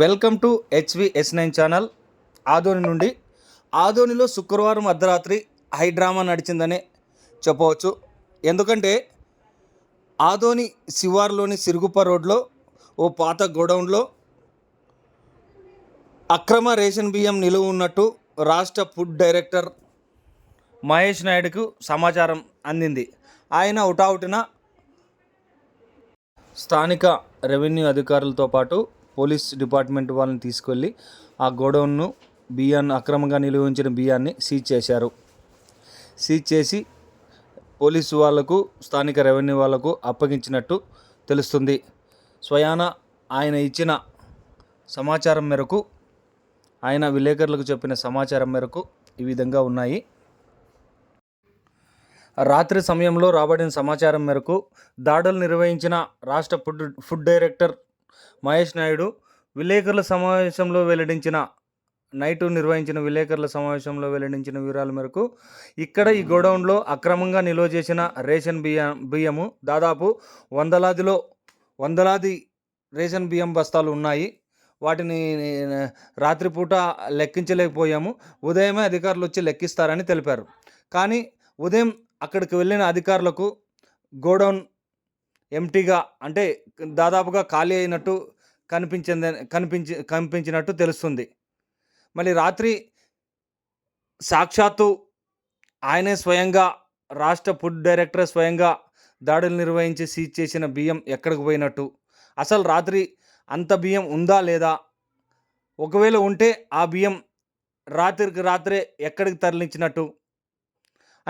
Welcome to H V S nine channel. Adoni నుండి ఆదోనిలో శుక్రవారం అర్ధరాత్రి హై డ్రామా నడిచిందనే చెప్పవచ్చు. ఎందుకంటే ఆదోని శివార్లోని సిరుగుప్ప రోడ్లో ఓ పాత గోడౌన్లో అక్రమ రేషన్ బియ్యం నిలువ ఉన్నట్టు రాష్ట్ర ఫుడ్ డైరెక్టర్ మహేష్ నాయుడుకు సమాచారం అందింది. ఆయన ఉటావుటిన స్థానిక రెవెన్యూ అధికారులతో పాటు పోలీస్ డిపార్ట్మెంట్ వాళ్ళని తీసుకెళ్ళి ఆ గోడౌన్ను బియ్యాన్ని అక్రమంగా నిలువ ఉంచిన బియ్యాన్ని సీజ్ చేశారు. సీజ్ చేసి పోలీసు వాళ్ళకు స్థానిక రెవెన్యూ వాళ్ళకు అప్పగించినట్టు తెలుస్తుంది. స్వయాన ఆయన ఇచ్చిన సమాచారం మేరకు ఆయన విలేకరులకు చెప్పిన సమాచారం మేరకు ఈ విధంగా ఉన్నాయి. రాత్రి సమయంలో రాబడిన సమాచారం మేరకు దాడులు నిర్వహించిన రాష్ట్ర food food director Mahesh Naidu విలేకరుల సమావేశంలో వెల్లడించిన నైటు నిర్వహించిన విలేకరుల సమావేశంలో వెల్లడించిన వివరాల మేరకు ఇక్కడ ఈ గోడౌన్లో అక్రమంగా నిల్వ చేసిన రేషన్ బియ్యం బియ్యము దాదాపు వందలాదిలో వందలాది రేషన్ బియ్యం బస్తాలు ఉన్నాయి. వాటిని రాత్రిపూట లెక్కించలేకపోయాము. ఉదయమే అధికారులు వచ్చి లెక్కిస్తారని తెలిపారు. కానీ ఉదయం అక్కడికి వెళ్ళిన అధికారులకు గోడౌన్ ఎంటీగా అంటే దాదాపుగా ఖాళీ అయినట్టు కనిపించింది కనిపించి కనిపించినట్టు తెలుస్తుంది. మళ్ళీ రాత్రి సాక్షాత్తు ఆయనే స్వయంగా రాష్ట్ర ఫుడ్ డైరెక్టర్ స్వయంగా దాడులు నిర్వహించి సీజ్ చేసిన బియ్యం ఎక్కడికి పోయినట్టు. అసలు రాత్రి అంత బియ్యం ఉందా లేదా? ఒకవేళ ఉంటే ఆ బియ్యం రాత్రికి రాత్రే ఎక్కడికి తరలించినట్టు?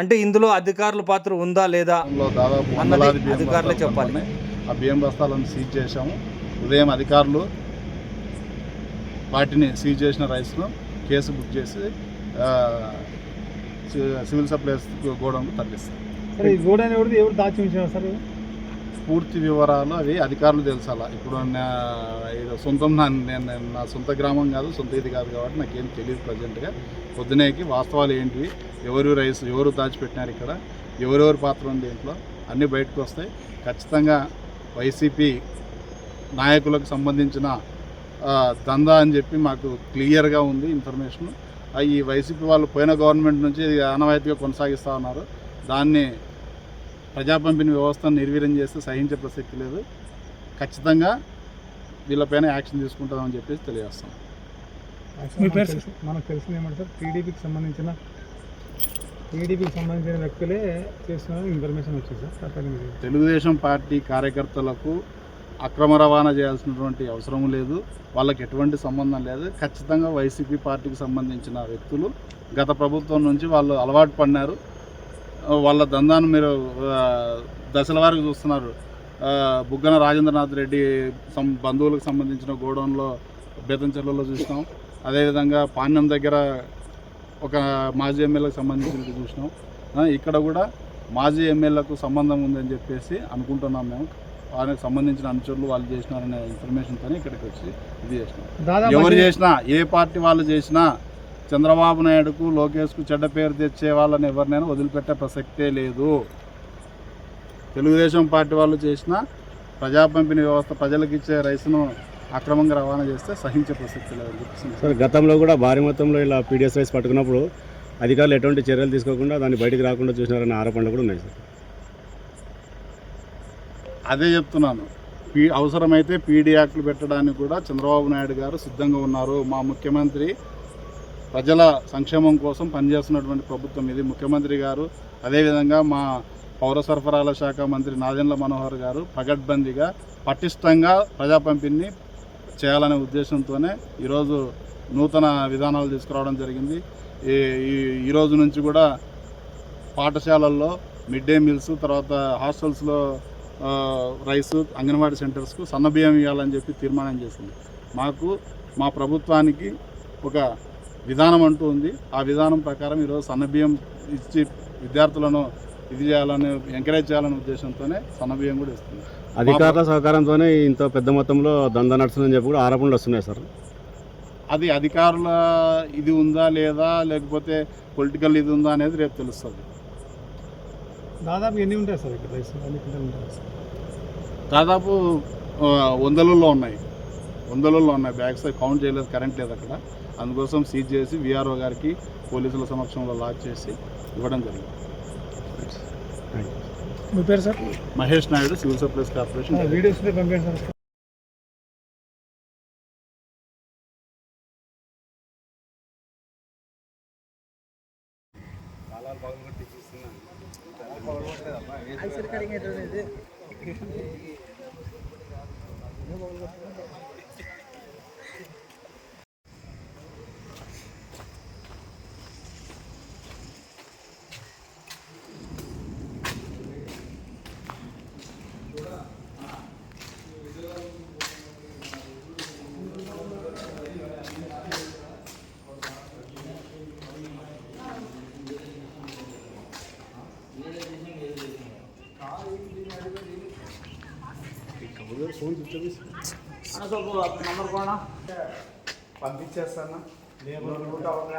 అంటే ఇందులో అధికారుల పాత్ర ఉందా లేదా దాదాపు అధికారులే చెప్పాలి. ఆ బియ్యం బస్తాలను సీజ్ చేశాము. ఉదయం అధికారులు వాటిని సీజ్ చేసిన రైస్ను కేసు బుక్ చేసి సివిల్ సప్లైస్ గోడౌన్కు తరలిస్తారు. సరే ఈ గోడౌన్ ఎవరు దాచి ఉంచారు సార్? పూర్తి వివరాలు అవి అధికారులు తెలుసాల? ఇప్పుడు నా- ఇది సొంతం నా నేను నా సొంత గ్రామం కాదు సొంత ఇది కాదు కాబట్టి నాకేం తెలియదు ప్రజెంట్గా. పొద్దునేకి వాస్తవాలు ఏంటివి? ఎవరు రైస్ ఎవరు దాచిపెట్టినారు ఇక్కడ? ఎవరెవరి పాత్ర ఉంది దీంట్లో అన్నీ బయటకు వస్తాయి. ఖచ్చితంగా వైసీపీ నాయకులకు సంబంధించిన దందా అని చెప్పి మాకు క్లియర్గా ఉంది ఇన్ఫర్మేషన్. ఈ వైసీపీ వాళ్ళు పోయిన గవర్నమెంట్ నుంచి ఇది ఆనవాయితీగా కొనసాగిస్తూ ఉన్నారు. దాన్ని ప్రజా పంపిణీ వ్యవస్థను నిర్వీర్యం చేస్తే సహించే ప్రసక్తి లేదు. ఖచ్చితంగా వీళ్ళపైన యాక్షన్ తీసుకుంటామని చెప్పేసి తెలియజేస్తాం. మీ పేరు మనకు తెలిసింది ఏమంటే సార్ టీడీపీకి సంబంధించిన టీడీపీకి సంబంధించిన వ్యక్తులే చేస్తున్న ఇన్ఫర్మేషన్ వచ్చింది సార్ తెలుగుదేశం పార్టీ కార్యకర్తలకు అక్రమ రవాణా చేయాల్సినటువంటి అవసరం లేదు. వాళ్ళకి ఎటువంటి సంబంధం లేదు. ఖచ్చితంగా వైసీపీ పార్టీకి సంబంధించిన వ్యక్తులు గత ప్రభుత్వం నుంచి వాళ్ళు అలవాటు పడినారు. వాళ్ళ దందాన్ని మీరు దశల వారికి చూస్తున్నారు. బుగ్గన రాజేంద్రనాథ్ రెడ్డి సం బంధువులకు సంబంధించిన గోడౌన్లో బేతంచెర్లలో చూసినాం. అదేవిధంగా పాణ్యం దగ్గర ఒక మాజీ ఎమ్మెల్యేకి సంబంధించినది చూసినాం. ఇక్కడ కూడా మాజీ ఎమ్మెల్యేలకు సంబంధం ఉందని చెప్పేసి అనుకుంటున్నాం మేము. వాళ్ళకి సంబంధించిన అనుచరులు వాళ్ళు చేసినారనే ఇన్ఫర్మేషన్తో ఇక్కడికి వచ్చి ఇది చేసినాం. ఎవరు చేసినా ఏ పార్టీ వాళ్ళు చేసినా చంద్రబాబు నాయుడుకు లోకేష్కు చెడ్డ పేరు తెచ్చే వాళ్ళని ఎవరినైనా వదిలిపెట్టే ప్రసక్తే లేదు. తెలుగుదేశం పార్టీ వాళ్ళు చేసినా ప్రజా పంపిణీ వ్యవస్థ ప్రజలకు ఇచ్చే రైస్ను అక్రమంగా రవాణా చేస్తే సహించే ప్రసక్తి లేదని చెప్పేసి సార్ గతంలో కూడా భారీ మొత్తంలో ఇలా పీడిఎస్ రైస్ పట్టుకున్నప్పుడు అధికారులు ఎటువంటి చర్యలు తీసుకోకుండా దాన్ని బయటికి రాకుండా చూసినారనే ఆరోపణలు కూడా ఉన్నాయి సార్. అదే చెప్తున్నాను. పీ అవసరమైతే పీడీ యాక్ట్లు పెట్టడానికి కూడా చంద్రబాబు నాయుడు గారు సిద్ధంగా ఉన్నారు. మా ముఖ్యమంత్రి ప్రజల సంక్షేమం కోసం పనిచేస్తున్నటువంటి ప్రభుత్వం ఇది. ముఖ్యమంత్రి గారు అదేవిధంగా మా పౌర సరఫరాల శాఖ మంత్రి నాదెండ్ల మనోహర్ గారు పగడ్బందీగా పటిష్టంగా ప్రజా పంపిణీ చేయాలనే ఉద్దేశంతోనే ఈరోజు నూతన విధానాలు తీసుకురావడం జరిగింది. ఈ ఈ- నుంచి కూడా పాఠశాలల్లో మిడ్ డే మీల్స్ తర్వాత హాస్టల్స్లో రైస్ అంగన్వాడీ సెంటర్స్కు సన్నబియ్యం ఇవ్వాలని చెప్పి తీర్మానం చేసింది. మాకు మా ప్రభుత్వానికి ఒక విధానం అంటూ ఉంది. ఆ విధానం ప్రకారం ఈరోజు సన్నబియ్యం ఇచ్చి విద్యార్థులను ఇది చేయాలని ఎంకరేజ్ చేయాలనే ఉద్దేశంతోనే సన్నబియ్యం కూడా ఇస్తుంది అధికారుల సహకారంతోనే ఇంత పెద్ద మొత్తంలో దందా నడుస్తుందని చెప్పి కూడా ఆరోపణలు వస్తున్నాయి సార్. అది అధికారుల ఇది ఉందా లేదా లేకపోతే పొలిటికల్ ఇది ఉందా అనేది రేపు తెలుస్తుంది. దాదాపు ఎన్ని ఉంటాయి సార్ ఇక్కడ దాదాపు వందలలో ఉన్నాయి. వందలలో ఉన్నాయి. బ్యాగ్స్ కౌంట్ చేయలేదు కరెంట్ లేదు అక్కడ. అందుకోసం సీజ్ చేసి విఆర్ఓ గారికి పోలీసుల సమక్షంలో లాక్ చేసి ఇవ్వడం జరిగింది. మీ పేరు sir? Mahesh Naidu civil supplies corporation videos number sir పంపించేస్తాను నూట ఒక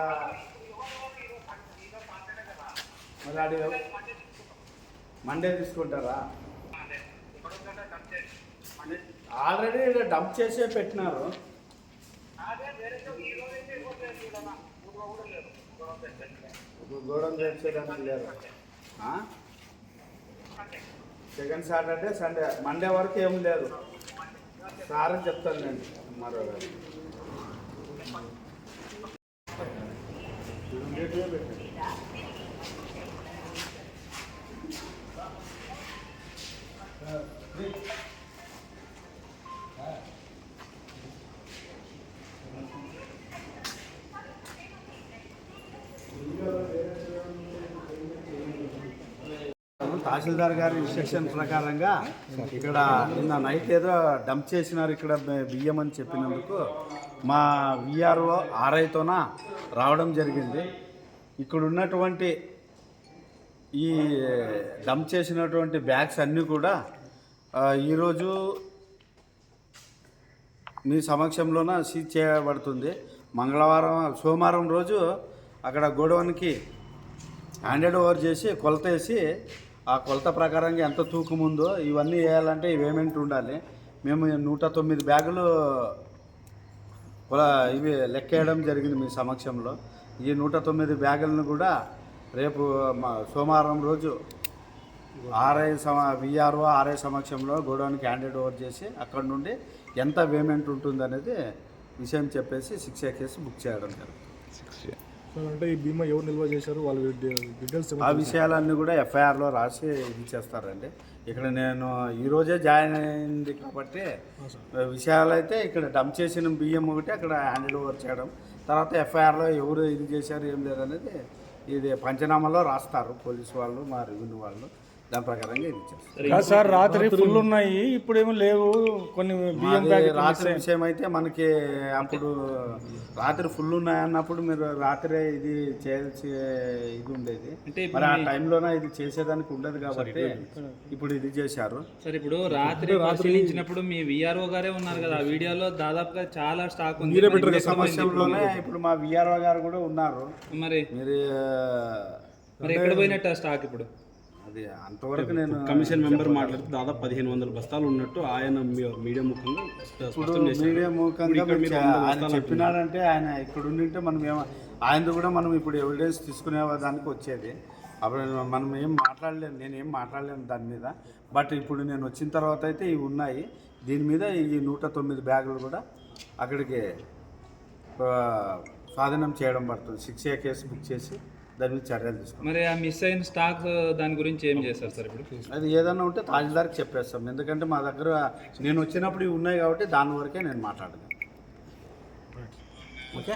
మరి అడి మండే తీసుకుంటారా ఆల్రెడీ ఇక్కడ డంప్ చేసే పెట్టినారు గోడం చేసేయడానికి లేదు ఆ? సెకండ్ సాటర్డే సండే మండే వరకు ఏం లేదు. సార్ అని చెప్తాను నేను మరో తహసీల్దార్ గారి ఇన్స్ట్రక్షన్ ప్రకారంగా ఇక్కడ నిన్న నైట్ ఏదో డంప్ చేసినారు ఇక్కడ బియ్యం అని చెప్పినందుకు మా విఆర్ఓ ఆర్ఐతోన రావడం జరిగింది. ఇక్కడ ఉన్నటువంటి ఈ డంప్ చేసినటువంటి బ్యాగ్స్ అన్నీ కూడా ఈరోజు మీ సమక్షంలోన సీజ్ చేయబడుతుంది. మంగళవారం సోమవారం రోజు అక్కడ గోడౌన్కి హ్యాండెడ్ ఓవర్ చేసి కొలత వేసి ఆ కొలత ప్రకారంగా ఎంత తూకం ఉందో ఇవన్నీ వేయాలంటే ఇవేమెంట్ ఉండాలి. మేము నూట తొమ్మిది బ్యాగులు ఇవి లెక్కేయడం జరిగింది మీ సమక్షంలో. ఈ నూట తొమ్మిది బ్యాగులను కూడా రేపు మా సోమవారం రోజు ఆర్ఐ సమ విఆర్ఓ ఆర్ఐ సమక్షంలో గోడౌన్కి హ్యాండెడ్ ఓవర్ చేసి అక్కడ నుండి ఎంత పేమెంట్ ఉంటుంది అనేది విషయం చెప్పేసి శిక్ష కేసు బుక్ చేయడం జరిగింది సార్ అంటే ఈ బీమా ఎవరు నిల్వ చేశారు? వాళ్ళ డీటెయిల్స్ ఆ విషయాలన్నీ కూడా ఎఫ్ఐఆర్లో రాసి ఇది చేస్తారండి ఇక్కడ నేను ఈరోజే జాయిన్ అయింది కాబట్టి విషయాలు అయితే ఇక్కడ డంప్ చేసిన బియ్యం ఒకటి అక్కడ హ్యాండిల్ ఓవర్ చేయడం తర్వాత ఎఫ్ఐఆర్లో ఎవరు ఇది చేశారు ఏం లేదు అనేది ఇది పంచనామాలో రాస్తారు పోలీసు వాళ్ళు మా రెవెన్యూ వాళ్ళు. దాని ప్రకారంగా ఇది చేస్తారు కాదు సార్ రాత్రి ఫుల్ ఉన్నాయి. ఇప్పుడేమో లేవు. కొన్ని బియ్యం రాత్రి విషయం అయితే మనకి అప్పుడు రాత్రి ఫుల్ ఉన్నాయన్నప్పుడు మీరు రాత్రే ఇది చేయాల్సి ఇది ఉండేది. మరి ఆ టైంలోనే ఇది చేసేదానికి ఉండదు కాబట్టి ఇప్పుడు ఇది చేశారు. సార్ ఇప్పుడు రాత్రి పరిశీలించినప్పుడు మీ విఆర్ఓ గారే ఉన్నారు కదా. ఆ వీడియోలో దాదాపుగా చాలా స్టాక్ ఉంది. సమస్యలోనే ఇప్పుడు మా విఆర్ఓ గారు కూడా ఉన్నారు. మరి మీరు మరి ఎక్కడ పోయినట్టు ఆ స్టాక్ ఇప్పుడు? అది అంతవరకు నేను కమిషన్ మెంబర్ మాట్లాడితే దాదాపు పదిహేను వందల బస్తాలు ఉన్నట్టు ఆయన మీడియా ముఖంగా స్పష్టం మీడియా వంద ఆయన చెప్పినాడంటే ఆయన ఇక్కడ ఉండింటే మనం ఏమ ఆయనది కూడా మనం ఇప్పుడు ఎవిడెన్స్ తీసుకునే దానికి వచ్చేది. అప్పుడు మనం ఏం మాట్లాడలేము నేను ఏం మాట్లాడలేను దాని మీద. బట్ ఇప్పుడు నేను వచ్చిన తర్వాత అయితే ఇవి ఉన్నాయి. దీని మీద ఈ నూట తొమ్మిది బ్యాగులు కూడా అక్కడికి స్వాధీనం చేయడం పడుతుంది. శిక్ష కేసు బుక్ చేసి దాని మీద చర్యలు తీసుకుంటాం. మరి ఆ మిస్ అయిన స్టాక్ దాని గురించి ఏం చేస్తారు సార్ ఇప్పుడు? అది ఏదన్నా ఉంటే తహసీల్దార్కి చెప్పేస్తాం. ఎందుకంటే మా దగ్గర నేను వచ్చినప్పుడు ఇవి ఉన్నాయి కాబట్టి దాని వరకే నేను మాట్లాడగలను ఓకే?